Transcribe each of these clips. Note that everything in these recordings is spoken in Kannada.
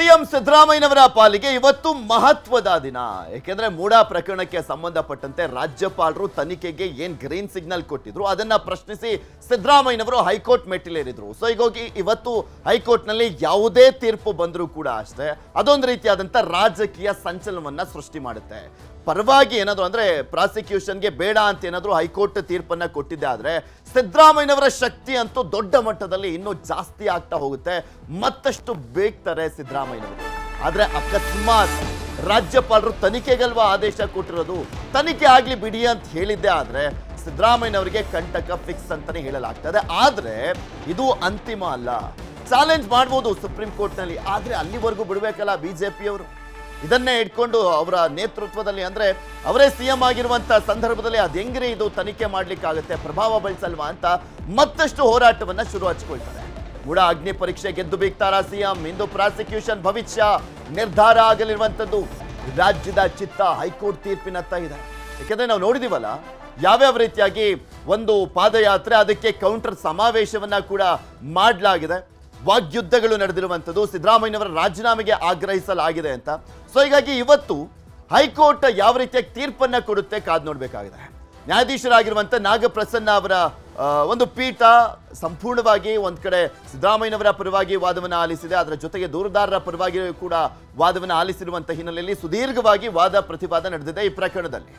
ಸಿಎಂ ಸಿದ್ದರಾಮಯ್ಯನವರ ಪಾಲಿಗೆ ಇವತ್ತು ಮಹತ್ವದ ದಿನ. ಏಕೆಂದ್ರೆ ಮೂಡಾ ಪ್ರಕರಣಕ್ಕೆ ಸಂಬಂಧಪಟ್ಟಂತೆ ರಾಜ್ಯಪಾಲರು ತನಿಖೆಗೆ ಏನ್ ಗ್ರೀನ್ ಸಿಗ್ನಲ್ ಕೊಟ್ಟಿದ್ರು ಅದನ್ನ ಪ್ರಶ್ನಿಸಿ ಸಿದ್ದರಾಮಯ್ಯನವರು ಹೈಕೋರ್ಟ್ ಮೆಟ್ಟಿಲೇರಿದ್ರು. ಸೊ ಈಗ ಹೋಗಿ ಇವತ್ತು ಹೈಕೋರ್ಟ್ನಲ್ಲಿ ಯಾವುದೇ ತೀರ್ಪು ಬಂದರೂ ಕೂಡ ಅಷ್ಟೇ ಅದೊಂದು ರೀತಿಯಾದಂತ ರಾಜಕೀಯ ಸಂಚಲನವನ್ನ ಸೃಷ್ಟಿ ಮಾಡುತ್ತೆ. ಪರವಾಗಿ ಏನಾದರೂ ಅಂದರೆ ಪ್ರಾಸಿಕ್ಯೂಷನ್ಗೆ ಬೇಡ ಅಂತ ಏನಾದರೂ ಹೈಕೋರ್ಟ್ ತೀರ್ಪನ್ನು ಕೊಟ್ಟಿದ್ದೆ ಆದರೆ ಸಿದ್ದರಾಮಯ್ಯನವರ ಶಕ್ತಿ ಅಂತೂ ದೊಡ್ಡ ಮಟ್ಟದಲ್ಲಿ ಇನ್ನೂ ಜಾಸ್ತಿ ಆಗ್ತಾ ಹೋಗುತ್ತೆ. ಮತ್ತಷ್ಟು ಬೇಕ್ತಾರೆ ಸಿದ್ದರಾಮಯ್ಯನವರು. ಆದರೆ ಅಕಸ್ಮಾತ್ ರಾಜ್ಯಪಾಲರು ತನಿಖೆಗಲ್ವಾ ಆದೇಶ ಕೊಟ್ಟಿರೋದು? ತನಿಖೆ ಆಗಲಿ ಬಿಡಿ ಅಂತ ಹೇಳಿದ್ದೆ ಆದರೆ ಸಿದ್ದರಾಮಯ್ಯನವರಿಗೆ ಕಂಟಕ ಫಿಕ್ಸ್ ಅಂತಲೇ ಹೇಳಲಾಗ್ತದೆ. ಆದರೆ ಇದು ಅಂತಿಮ ಅಲ್ಲ. ಚಾಲೆಂಜ್ ಮಾಡ್ಬೋದು ಸುಪ್ರೀಂ ಕೋರ್ಟ್ನಲ್ಲಿ. ಆದರೆ ಅಲ್ಲಿವರೆಗೂ ಬಿಡ್ಬೇಕಲ್ಲ ಬಿಜೆಪಿಯವರು. ಇದನ್ನೇ ಇಟ್ಕೊಂಡು ಅವರ ನೇತೃತ್ವದಲ್ಲಿ ಅಂದ್ರೆ ಅವರೇ ಸಿಎಂ ಆಗಿರುವಂತ ಸಂದರ್ಭದಲ್ಲಿ ಅದ್ ಹೆಂಗ್ರಿ ಇದು ತನಿಖೆ ಮಾಡ್ಲಿಕ್ಕಾಗತ್ತೆ, ಪ್ರಭಾವ ಬಳಸಲ್ವಾ ಅಂತ ಮತ್ತಷ್ಟು ಹೋರಾಟವನ್ನ ಶುರು ಹಚ್ಕೊಳ್ತಾರೆ ಮೂಡ ಅಗ್ನಿ ಪರೀಕ್ಷೆ ಗೆದ್ದು ಬೀಗ್ತಾರ ಸಿಎಂ? ಇಂದು ಪ್ರಾಸಿಕ್ಯೂಷನ್ ಭವಿಷ್ಯ, ನಿರ್ಧಾರ ಆಗಲಿರುವಂತದ್ದು ರಾಜ್ಯದ ಚಿತ್ತ ಹೈಕೋರ್ಟ್ ತೀರ್ಪಿನತ್ತ ಇದೆ. ಯಾಕಂದ್ರೆ ನಾವು ನೋಡಿದೀವಲ್ಲ, ಯಾವ್ಯಾವ ರೀತಿಯಾಗಿ ಒಂದು ಪಾದಯಾತ್ರೆ, ಅದಕ್ಕೆ ಕೌಂಟರ್ ಸಮಾವೇಶವನ್ನ ಕೂಡ ಮಾಡಲಾಗಿದೆ. ವಾಗ್ಯುದ್ಧಗಳು ನಡೆದಿರುವಂಥದ್ದು ಸಿದ್ದರಾಮಯ್ಯನವರ ರಾಜೀನಾಮೆಗೆ ಆಗ್ರಹಿಸಲಾಗಿದೆ ಅಂತ. ಸೊ ಹೀಗಾಗಿ ಇವತ್ತು ಹೈಕೋರ್ಟ್ ಯಾವ ರೀತಿಯ ತೀರ್ಪನ್ನ ಕೊಡುತ್ತೆ ಕಾದು ನೋಡಬೇಕಾಗಿದೆ. ನ್ಯಾಯಾಧೀಶರಾಗಿರುವಂಥ ನಾಗಪ್ರಸನ್ನ ಅವರ ಒಂದು ಪೀಠ ಸಂಪೂರ್ಣವಾಗಿ ಒಂದ್ ಕಡೆ ಸಿದ್ದರಾಮಯ್ಯನವರ ಪರವಾಗಿ ವಾದವನ್ನು ಆಲಿಸಿದೆ. ಅದರ ಜೊತೆಗೆ ದೂರದಾರರ ಪರವಾಗಿ ಕೂಡ ವಾದವನ್ನು ಆಲಿಸಿರುವಂಥ ಹಿನ್ನೆಲೆಯಲ್ಲಿ ಸುದೀರ್ಘವಾಗಿ ವಾದ ಪ್ರತಿವಾದ ನಡೆದಿದೆ ಈ ಪ್ರಕರಣದಲ್ಲಿ.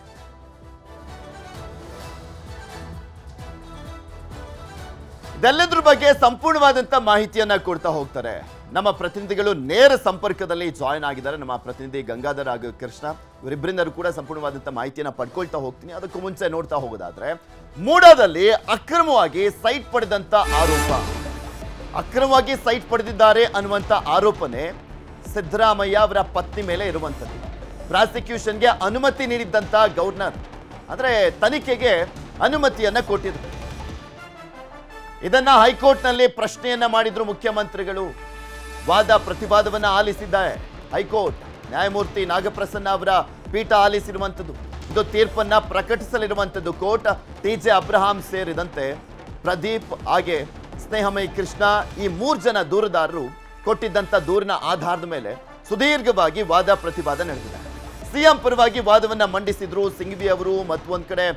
ಇದೆಲ್ಲದ್ರ ಬಗ್ಗೆ ಸಂಪೂರ್ಣವಾದಂತ ಮಾಹಿತಿಯನ್ನ ಕೊಡ್ತಾ ಹೋಗ್ತಾರೆ. ನಮ್ಮ ಪ್ರತಿನಿಧಿಗಳು ನೇರ ಸಂಪರ್ಕದಲ್ಲಿ ಜಾಯಿನ್ ಆಗಿದ್ದಾರೆ. ನಮ್ಮ ಪ್ರತಿನಿಧಿ ಗಂಗಾಧರ್ ಹಾಗೂ ಕೃಷ್ಣ ಇವರಿಬ್ಬರಿಂದರೂ ಕೂಡ ಸಂಪೂರ್ಣವಾದಂತ ಮಾಹಿತಿಯನ್ನ ಪಡ್ಕೊಳ್ತಾ ಹೋಗ್ತೀನಿ. ಅದಕ್ಕೂ ಮುಂಚೆ ನೋಡ್ತಾ ಹೋಗೋದಾದ್ರೆ, ಮೂಡಾದಲ್ಲಿ ಅಕ್ರಮವಾಗಿ ಸೈಟ್ ಪಡೆದಂತ ಆರೋಪ. ಅಕ್ರಮವಾಗಿ ಸೈಟ್ ಪಡೆದಿದ್ದಾರೆ ಅನ್ನುವಂತ ಆರೋಪನೆ ಸಿದ್ದರಾಮಯ್ಯ ಅವರ ಪತ್ನಿ ಮೇಲೆ ಇರುವಂಥದ್ದು. ಪ್ರಾಸಿಕ್ಯೂಷನ್ಗೆ ಅನುಮತಿ ನೀಡಿದ್ದಂಥ ಗವರ್ನರ್ ಅಂದ್ರೆ ತನಿಖೆಗೆ ಅನುಮತಿಯನ್ನ ಕೊಟ್ಟಿದ್ರು. ಇದನ್ನ ಹೈಕೋರ್ಟ್ನಲ್ಲಿ ಪ್ರಶ್ನೆಯನ್ನ ಮಾಡಿದ್ರು ಮುಖ್ಯಮಂತ್ರಿಗಳು. ವಾದ ಪ್ರತಿವಾದವನ್ನ ಆಲಿಸಿದ್ದಾರೆ. ಹೈಕೋರ್ಟ್, ನ್ಯಾಯಮೂರ್ತಿ ನಾಗಪ್ರಸನ್ನ ಅವರ ಪೀಠ ಆಲಿಸಿರುವಂಥದ್ದು. ಇದು ತೀರ್ಪನ್ನ ಪ್ರಕಟಿಸಲಿರುವಂಥದ್ದು. ಕೋರ್ಟ್ ಟಿ ಜೆ ಅಬ್ರಹಾಂ ಸೇರಿದಂತೆ ಪ್ರದೀಪ್ ಹಾಗೆ ಸ್ನೇಹಮಯಿ ಕೃಷ್ಣ ಈ ಮೂರು ಜನ ದೂರುದಾರರು ಕೊಟ್ಟಿದ್ದಂಥ ದೂರಿನ ಆಧಾರದ ಮೇಲೆ ಸುದೀರ್ಘವಾಗಿ ವಾದ ಪ್ರತಿವಾದ ನಡೆದಿದೆ. ಸಿಎಂ ಪರವಾಗಿ ವಾದವನ್ನ ಮಂಡಿಸಿದ್ರು ಸಿಂಘ್ವಿ ಅವರು ಮತ್ತೊಂದು ಕಡೆ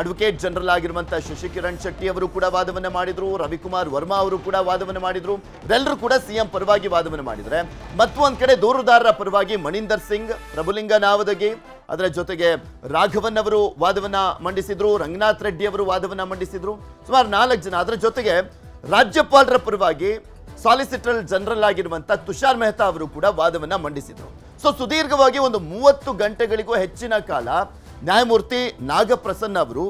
ಅಡ್ವೊಕೇಟ್ ಜನರಲ್ ಆಗಿರುವಂತ ಶಶಿಕಿರಣ್ ಶೆಟ್ಟಿ ಅವರು ಕೂಡ ವಾದವನ್ನ ಮಾಡಿದ್ರು, ರವಿಕುಮಾರ್ ವರ್ಮಾ ಅವರು ಕೂಡ ವಾದವನ್ನ ಮಾಡಿದ್ರು. ಇವರೆಲ್ಲರೂ ಕೂಡ ಸಿಎಂ ಪರವಾಗಿ ವಾದವನ್ನು ಮಾಡಿದರೆ. ಮತ್ತೊಂದು ಕಡೆ ದೂರುದಾರರ ಪರವಾಗಿ ಮಣೀಂದರ್ ಸಿಂಗ್, ಪ್ರಭುಲಿಂಗ ನಾವದಗಿ, ಅದರ ಜೊತೆಗೆ ರಾಘವನ್ ಅವರು ವಾದವನ್ನ ಮಂಡಿಸಿದ್ರು, ರಂಗನಾಥ್ ರೆಡ್ಡಿ ಅವರು ವಾದವನ್ನ ಮಂಡಿಸಿದ್ರು. ಸುಮಾರು ನಾಲ್ಕು ಜನ, ಅದರ ಜೊತೆಗೆ ರಾಜ್ಯಪಾಲರ ಪರವಾಗಿ ಸಾಲಿಸಿಟರ್ ಜನರಲ್ ಆಗಿರುವಂತ ತುಷಾರ್ ಮೆಹ್ತಾ ಅವರು ಕೂಡ ವಾದವನ್ನ ಮಂಡಿಸಿದ್ರು. ಸೊ ಸುದೀರ್ಘವಾಗಿ ಒಂದು ಮೂವತ್ತು ಗಂಟೆಗಳಿಗೂ ಹೆಚ್ಚಿನ ಕಾಲ ನ್ಯಾಯಮೂರ್ತಿ ನಾಗಪ್ರಸನ್ನ ಅವರು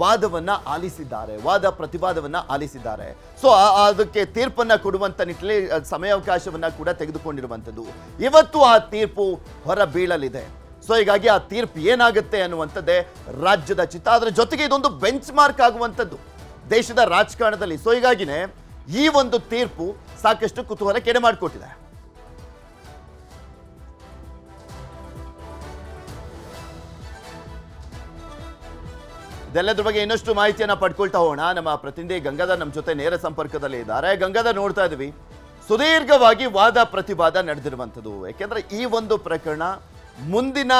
ವಾದವನ್ನ ಆಲಿಸಿದ್ದಾರೆ, ವಾದ ಪ್ರತಿವಾದವನ್ನ ಆಲಿಸಿದ್ದಾರೆ. ಸೊ ಅದಕ್ಕೆ ತೀರ್ಪನ್ನ ಕೊಡುವಂತ ನಿಟ್ಟಿನಲ್ಲಿ ಸಮಯಾವಕಾಶವನ್ನು ಕೂಡ ತೆಗೆದುಕೊಂಡಿರುವಂಥದ್ದು. ಇವತ್ತು ಆ ತೀರ್ಪು ಹೊರ ಬೀಳಲಿದೆ. ಸೊ ಹೀಗಾಗಿ ಆ ತೀರ್ಪು ಏನಾಗುತ್ತೆ ಅನ್ನುವಂಥದ್ದೇ ರಾಜ್ಯದ ಚಿತ್ತ. ಅದರ ಜೊತೆಗೆ ಇದೊಂದು ಬೆಂಚ್ ಮಾರ್ಕ್ ಆಗುವಂಥದ್ದು ದೇಶದ ರಾಜಕಾರಣದಲ್ಲಿ. ಸೊ ಹೀಗಾಗಿನೇ ಈ ಒಂದು ತೀರ್ಪು ಸಾಕಷ್ಟು ಕುತೂಹಲ ಕೆಡೆ ಮಾಡಿಕೊಟ್ಟಿದೆ. ಇದೆಲ್ಲದ್ರ ಬಗ್ಗೆ ಇನ್ನಷ್ಟು ಮಾಹಿತಿಯನ್ನ ಪಡ್ಕೊಳ್ತಾ ಹೋಗೋಣ. ನಮ್ಮ ಪ್ರತಿನಿಧಿ ಗಂಗಾಧರ್ ನಮ್ಮ ಜೊತೆ ನೇರ ಸಂಪರ್ಕದಲ್ಲಿ ಇದ್ದಾರೆ. ಗಂಗಾಧರ್, ನೋಡ್ತಾ ಇದ್ವಿ ಸುದೀರ್ಘವಾಗಿ ವಾದ ಪ್ರತಿವಾದ ನಡೆದಿರುವಂಥದ್ದು. ಯಾಕೆಂದ್ರೆ ಈ ಒಂದು ಪ್ರಕರಣ ಮುಂದಿನ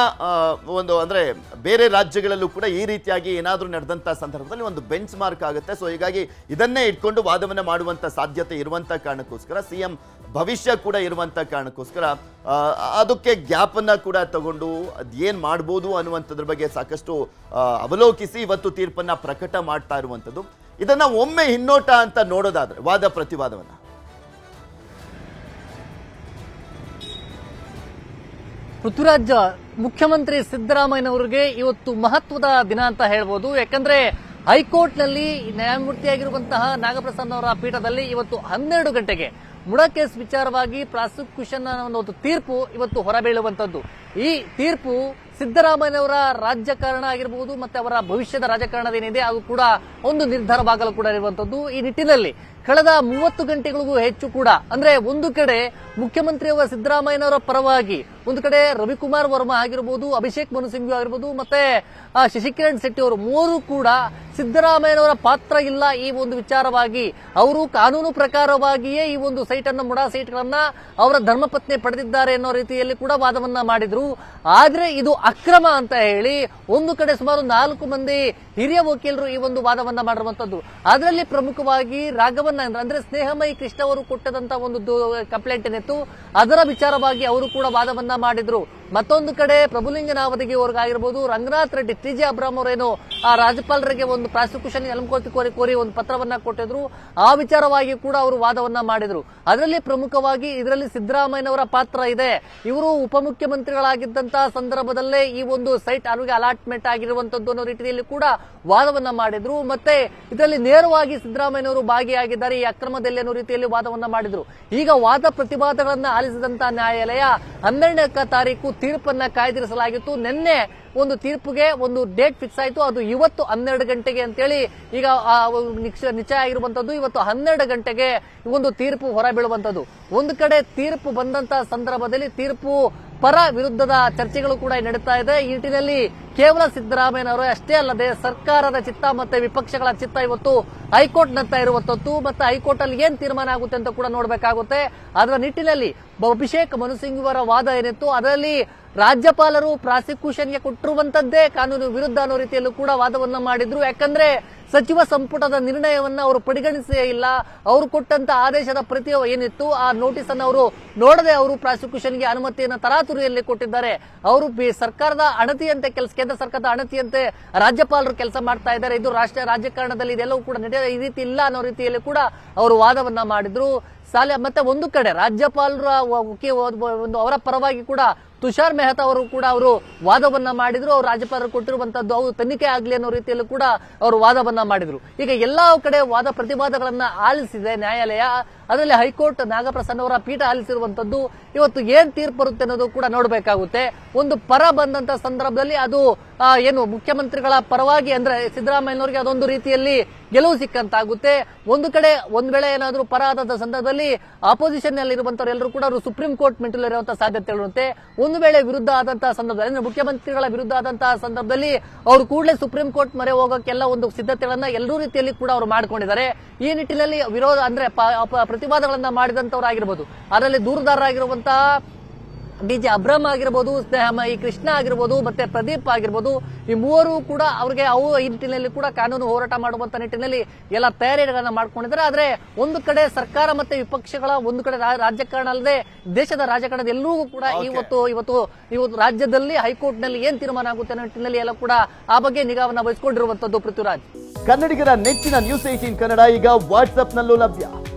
ಒಂದು ಅಂದರೆ ಬೇರೆ ರಾಜ್ಯಗಳಲ್ಲೂ ಕೂಡ ಈ ರೀತಿಯಾಗಿ ಏನಾದರೂ ನಡೆದಂಥ ಸಂದರ್ಭದಲ್ಲಿ ಒಂದು ಬೆಂಚ್ ಮಾರ್ಕ್ ಆಗುತ್ತೆ. ಸೊ ಹೀಗಾಗಿ ಇದನ್ನೇ ಇಟ್ಕೊಂಡು ವಾದವನ್ನು ಮಾಡುವಂಥ ಸಾಧ್ಯತೆ ಇರುವಂಥ ಕಾರಣಕ್ಕೋಸ್ಕರ, ಸಿಎಂ ಭವಿಷ್ಯ ಕೂಡ ಇರುವಂಥ ಕಾರಣಕ್ಕೋಸ್ಕರ ಅದಕ್ಕೆ ಗ್ಯಾಪನ್ನು ಕೂಡ ತಗೊಂಡು ಅದೇನು ಮಾಡ್ಬೋದು ಅನ್ನುವಂಥದ್ರ ಬಗ್ಗೆ ಸಾಕಷ್ಟು ಅವಲೋಕಿಸಿ ಇವತ್ತು ತೀರ್ಪನ್ನು ಪ್ರಕಟ ಮಾಡ್ತಾ ಇರುವಂಥದ್ದು. ಇದನ್ನು ಒಮ್ಮೆ ಹಿನ್ನೋಟ ಅಂತ ನೋಡೋದಾದರೆ, ವಾದ ಪ್ರತಿವಾದವನ್ನ. ಪೃಥ್ವಿರಾಜ್, ಮುಖ್ಯಮಂತ್ರಿ ಸಿದ್ದರಾಮಯ್ಯನವರಿಗೆ ಇವತ್ತು ಮಹತ್ವದ ದಿನ ಅಂತ ಹೇಳ್ಬೋದು. ಯಾಕಂದ್ರೆ ಹೈಕೋರ್ಟ್ನಲ್ಲಿ ನ್ಯಾಯಮೂರ್ತಿಯಾಗಿರುವಂತಹ ನಾಗಪ್ರಸಾದ್ ಅವರ ಪೀಠದಲ್ಲಿ ಇವತ್ತು ಹನ್ನೆರಡು ಗಂಟೆಗೆ ಮುಡ ಕೇಸ್ ವಿಚಾರವಾಗಿ ಪ್ರಾಸಿಕ್ಯೂಷನ್ ಒಂದು ತೀರ್ಪು ಇವತ್ತು ಹೊರಬೀಳುವಂತದ್ದು ಈ ತೀರ್ಪು ಸಿದ್ದರಾಮಯ್ಯನವರ ರಾಜಕಾರಣ ಆಗಿರಬಹುದು ಮತ್ತೆ ಅವರ ಭವಿಷ್ಯದ ರಾಜಕಾರಣದೇನಿದೆ ಅದು ಕೂಡ ಒಂದು ನಿರ್ಧಾರವಾಗಲು ಕೂಡ ಇರುವಂತದ್ದು ಈ ನಿಟ್ಟಿನಲ್ಲಿ ಕಳೆದ ಮೂವತ್ತು ಗಂಟೆಗಳಿಗೂ ಹೆಚ್ಚು ಕೂಡ, ಅಂದ್ರೆ ಒಂದು ಕಡೆ ಮುಖ್ಯಮಂತ್ರಿಯವರ ಸಿದ್ದರಾಮಯ್ಯನವರ ಪರವಾಗಿ ಒಂದು ಕಡೆ ರವಿಕುಮಾರ್ ವರ್ಮಾ ಆಗಿರ್ಬೋದು, ಅಭಿಷೇಕ್ ಮನು ಸಿಂಘ್ವಿ ಆಗಿರ್ಬೋದು, ಮತ್ತೆ ಶಶಿಕಿರಣ್ ಶೆಟ್ಟಿ ಅವರು ಮೂರು ಕೂಡ ಸಿದ್ದರಾಮಯ್ಯನವರ ಪಾತ್ರ ಇಲ್ಲ ಈ ಒಂದು ವಿಚಾರವಾಗಿ. ಅವರು ಕಾನೂನು ಪ್ರಕಾರವಾಗಿಯೇ ಈ ಒಂದು ಸೈಟ್ ಅನ್ನ ಮುಡಾ ಸೈಟ್ಗಳನ್ನ ಅವರ ಧರ್ಮಪತ್ನಿ ಪಡೆದಿದ್ದಾರೆ ಅನ್ನೋ ರೀತಿಯಲ್ಲಿ ಕೂಡ ವಾದವನ್ನ ಮಾಡಿದ್ರು. ಆದ್ರೆ ಇದು ಅಕ್ರಮ ಅಂತ ಹೇಳಿ ಒಂದು ಕಡೆ ಸುಮಾರು ನಾಲ್ಕು ಮಂದಿ ಹಿರಿಯ ವಕೀಲರು ಈ ಒಂದು ವಾದವನ್ನ ಮಾಡಿರುವಂತದ್ದು. ಅದರಲ್ಲಿ ಪ್ರಮುಖವಾಗಿ ರಾಘವನ್ನ ಅಂದ್ರೆ ಸ್ನೇಹಮಯಿ ಕೃಷ್ಣ ಅವರು ಕೊಟ್ಟದಂತ ಒಂದು ಕಂಪ್ಲೇಂಟ್ ಏನಿತ್ತು, ಅದರ ವಿಚಾರವಾಗಿ ಅವರು ಕೂಡ ವಾದವನ್ನ ಮಾಡಿದ್ರು. ಮತ್ತೊಂದು ಕಡೆ ಪ್ರಭುಲಿಂಗನ ಅವಧಿಗೆ ಅವ್ರಿಗಾಗಿರ್ಬೋದು ರಂಗನಾಥ್ ರೆಡ್ಡಿ ಟಿ ಜೆ ಅಬ್ರಾಮ್ ಅವರೇನು ಆ ರಾಜ್ಯಪಾಲರಿಗೆ ಒಂದು ಪ್ರಾಸಿಕ್ಯೂಷನ್ ಎಲಂಕೋತಿ ಕೋರಿ ಕೋರಿ ಒಂದು ಪತ್ರವನ್ನ ಕೊಟ್ಟಿದ್ರು. ಆ ವಿಚಾರವಾಗಿ ಕೂಡ ಅವರು ವಾದವನ್ನ ಮಾಡಿದ್ರು. ಅದರಲ್ಲಿ ಪ್ರಮುಖವಾಗಿ ಇದರಲ್ಲಿ ಸಿದ್ದರಾಮಯ್ಯನವರ ಪಾತ್ರ ಇದೆ. ಇವರು ಉಪಮುಖ್ಯಮಂತ್ರಿಗಳಾಗಿದ್ದಂತಹ ಸಂದರ್ಭದಲ್ಲೇ ಈ ಒಂದು ಸೈಟ್ ಅವರಿಗೆ ಅಲಾಟ್ಮೆಂಟ್ ಆಗಿರುವಂತದ್ದು ಅನ್ನೋ ರೀತಿಯಲ್ಲಿ ಕೂಡ ವಾದವನ್ನ ಮಾಡಿದ್ರು. ಮತ್ತೆ ಇದರಲ್ಲಿ ನೇರವಾಗಿ ಸಿದ್ದರಾಮಯ್ಯನವರು ಭಾಗಿಯಾಗಿದ್ದಾರೆ ಈ ಅಕ್ರಮದಲ್ಲಿ ಅನ್ನೋ ರೀತಿಯಲ್ಲಿ ವಾದವನ್ನ ಮಾಡಿದ್ರು. ಈಗ ವಾದ ಪ್ರತಿವಾದಗಳನ್ನ ಆಲಿಸಿದಂತ ನ್ಯಾಯಾಲಯ ಹನ್ನೆರಡನೇ ತಾರೀಕು ತೀರ್ಪನ್ನ ಕಾಯ್ದಿರಿಸಲಾಗಿತ್ತು. ನಿನ್ನೆ ಒಂದು ತೀರ್ಪಿಗೆ ಒಂದು ಡೇಟ್ ಫಿಕ್ಸ್ ಆಯಿತು. ಅದು ಇವತ್ತು ಹನ್ನೆರಡು ಗಂಟೆಗೆ ಅಂತೇಳಿ ಈಗ ನಿಶ್ಚಯ ಆಗಿರುವಂತದ್ದು ಇವತ್ತು ಹನ್ನೆರಡು ಗಂಟೆಗೆ ಒಂದು ತೀರ್ಪು ಹೊರಬೀಳುವಂತದ್ದು. ಒಂದು ಕಡೆ ತೀರ್ಪು ಬಂದಂತ ಸಂದರ್ಭದಲ್ಲಿ ತೀರ್ಪು ಪರ ವಿರುದ್ಧದ ಚರ್ಚೆಗಳು ಕೂಡ ನಡೀತಾ ಇದೆ. ಈ ನಿಟ್ಟಿನಲ್ಲಿ ಕೇವಲ ಸಿದ್ದರಾಮಯ್ಯನವರು ಅಷ್ಟೇ ಅಲ್ಲದೆ ಸರ್ಕಾರದ ಚಿತ್ತ ಮತ್ತೆ ವಿಪಕ್ಷಗಳ ಚಿತ್ತ ಇವತ್ತು ಹೈಕೋರ್ಟ್ ನಂತ ಇರುವಂತದ್ದು ಮತ್ತೆ ಹೈಕೋರ್ಟ್ ಅಲ್ಲಿ ಏನ್ ತೀರ್ಮಾನ ಆಗುತ್ತೆ ಅಂತ ಕೂಡ ನೋಡಬೇಕಾಗುತ್ತೆ. ಅದರ ನಿಟ್ಟಿನಲ್ಲಿ ಅಭಿಷೇಕ್ ಮನು ಸಿಂಗ್ ಅವರ ವಾದ ಏನಿತ್ತು, ಅದರಲ್ಲಿ ರಾಜ್ಯಪಾಲರು ಪ್ರಾಸಿಕ್ಯೂಷನ್ಗೆ ಕೊಟ್ಟಿರುವಂತದ್ದೇ ಕಾನೂನು ವಿರುದ್ಧ ಅನ್ನೋ ರೀತಿಯಲ್ಲೂ ಕೂಡ ವಾದವನ್ನ ಮಾಡಿದ್ರು. ಯಾಕಂದ್ರೆ ಸಚಿವ ಸಂಪುಟದ ನಿರ್ಣಯವನ್ನ ಅವರು ಪರಿಗಣಿಸೇ ಇಲ್ಲ. ಅವರು ಕೊಟ್ಟಂತ ಆದೇಶದ ಪ್ರತಿ ಏನಿತ್ತು, ಆ ನೋಟಿಸ್ ಅನ್ನು ಅವರು ನೋಡದೆ ಅವರು ಪ್ರಾಸಿಕ್ಯೂಷನ್ಗೆ ಅನುಮತಿಯನ್ನ ತರಾತುರಿಯಲ್ಲಿ ಕೊಟ್ಟಿದ್ದಾರೆ. ಅವರು ಸರ್ಕಾರದ ಅಣತಿಯಂತೆ ಕೆಲಸ, ಕೇಂದ್ರ ಸರ್ಕಾರದ ಅಣತಿಯಂತೆ ರಾಜ್ಯಪಾಲರು ಕೆಲಸ ಮಾಡ್ತಾ ಇದ್ದಾರೆ. ಇದು ರಾಷ್ಟ್ರೀಯ ರಾಜಕಾರಣದಲ್ಲಿ ಇದೆಲ್ಲವೂ ಕೂಡ ನಡೆಯ ಈ ರೀತಿ ಇಲ್ಲ ಅನ್ನೋ ರೀತಿಯಲ್ಲಿ ಕೂಡ ಅವರು ವಾದವನ್ನ ಮಾಡಿದ್ರು. ಸಾಲ, ಮತ್ತೆ ಒಂದು ಕಡೆ ರಾಜ್ಯಪಾಲರ ಒಂದು ಅವರ ಪರವಾಗಿ ಕೂಡ ತುಷಾರ್ ಮೆಹ್ತಾ ಅವರು ಕೂಡ ಅವರು ವಾದವನ್ನ ಮಾಡಿದ್ರು, ಅವರು ರಾಜ್ಯಪಾಲರು ಕೊಟ್ಟಿರುವಂತದ್ದು ಅವರು ತನಿಖೆ ಆಗ್ಲಿ ಅನ್ನೋ ರೀತಿಯಲ್ಲೂ ಕೂಡ ಅವರು ವಾದವನ್ನ ಮಾಡಿದ್ರು. ಈಗ ಎಲ್ಲಾ ಕಡೆ ವಾದ ಪ್ರತಿವಾದಗಳನ್ನ ಆಲಿಸಿದೆ ನ್ಯಾಯಾಲಯ. ಅದರಲ್ಲಿ ಹೈಕೋರ್ಟ್ ನಾಗಪ್ರಸನ್ನ ಅವರ ಪೀಠ ಆಲಿಸಿರುವಂತದ್ದು ಇವತ್ತು ಏನ್ ತೀರ್ಪು ಬರುತ್ತೆ ಅನ್ನೋದು ಕೂಡ ನೋಡಬೇಕಾಗುತ್ತೆ. ಒಂದು ಪರ ಬಂದಂತ ಸಂದರ್ಭದಲ್ಲಿ ಅದು ಏನು ಮುಖ್ಯಮಂತ್ರಿಗಳ ಪರವಾಗಿ ಅಂದ್ರೆ ಸಿದ್ದರಾಮಯ್ಯನವರಿಗೆ ಅದೊಂದು ರೀತಿಯಲ್ಲಿ ಗೆಲುವು ಸಿಕ್ಕಂತಾಗುತ್ತೆ. ಒಂದು ಕಡೆ ಒಂದ್ ವೇಳೆ ಏನಾದರೂ ಪರ ಆದಂತ ಸಂದರ್ಭದಲ್ಲಿ ಆಪೋಸಿಷನ್ನಲ್ಲಿ ಎಲ್ಲರೂ ಕೂಡ ಅವರು ಸುಪ್ರೀಂ ಕೋರ್ಟ್ ಮೆಟ್ಟಿಲಿರುವಂತಹ ಸಾಧ್ಯತೆಗಳಿರುತ್ತೆ ಒಂದು ವೇಳೆ ವಿರುದ್ಧ ಆದಂತಹ ಸಂದರ್ಭದಲ್ಲಿ, ಅಂದ್ರೆ ಮುಖ್ಯಮಂತ್ರಿಗಳ ವಿರುದ್ಧ ಆದಂತಹ ಸಂದರ್ಭದಲ್ಲಿ ಅವರು ಕೂಡಲೇ ಸುಪ್ರೀಂ ಕೋರ್ಟ್ ಮೊರೆ ಹೋಗೋಕ್ಕೆಲ್ಲ ಒಂದು ಸಿದ್ಧತೆಗಳನ್ನ ಎಲ್ಲರೂ ರೀತಿಯಲ್ಲಿ ಕೂಡ ಅವರು ಮಾಡ್ಕೊಂಡಿದ್ದಾರೆ. ಈ ನಿಟ್ಟಿನಲ್ಲಿ ವಿರೋಧ ಅಂದ್ರೆ ಪ್ರತಿವಾದಗಳನ್ನ ಮಾಡಿದಂತವರಾಗಿರ್ಬೋದು ಅದರಲ್ಲಿ ದೂರದಾರರಾಗಿರುವಂತಹ ಡಿ ಜೆ ಅಬ್ರಹಂ ಆಗಿರ್ಬೋದು ಸ್ನೇಹಮಯಿ ಕೃಷ್ಣ ಆಗಿರ್ಬೋದು ಮತ್ತೆ ಪ್ರದೀಪ್ ಆಗಿರ್ಬೋದು ಈ ಮೂವರು ಕೂಡ ಅವ್ರಿಗೆ ಅವು ಈ ನಿಟ್ಟಿನಲ್ಲಿ ಕೂಡ ಕಾನೂನು ಹೋರಾಟ ಮಾಡುವಂತ ನಿಟ್ಟಿನಲ್ಲಿ ಎಲ್ಲ ತಯಾರಿಗಳನ್ನ ಮಾಡ್ಕೊಂಡಿದ್ದಾರೆ. ಆದ್ರೆ ಒಂದು ಕಡೆ ಸರ್ಕಾರ ಮತ್ತೆ ವಿಪಕ್ಷಗಳ ಒಂದು ಕಡೆ ರಾಜಕಾರಣ ಅಲ್ಲದೆ ದೇಶದ ರಾಜಕಾರಣದ ಎಲ್ಲೂ ಕೂಡ ಇವತ್ತು ಇವತ್ತು ಇವತ್ತು ರಾಜ್ಯದಲ್ಲಿ ಹೈಕೋರ್ಟ್ನಲ್ಲಿ ಏನ್ ತೀರ್ಮಾನ ಆಗುತ್ತೆ ಅನ್ನೋ ನಿಟ್ಟಿನಲ್ಲಿ ಎಲ್ಲ ಕೂಡ ಆ ಬಗ್ಗೆ ನಿಗಾವನ್ನ ವಹಿಸಿಕೊಂಡಿರುವಂತದ್ದು ಪೃಥ್ವಿರಾಜ್. ಕನ್ನಡಿಗರ ನೆಚ್ಚಿನ ನ್ಯೂಸ್ ಏಟೀನ್ ಕನ್ನಡ ಈಗ ವಾಟ್ಸ್ಆಪ್ನಲ್ಲೂ ಲಭ್ಯ.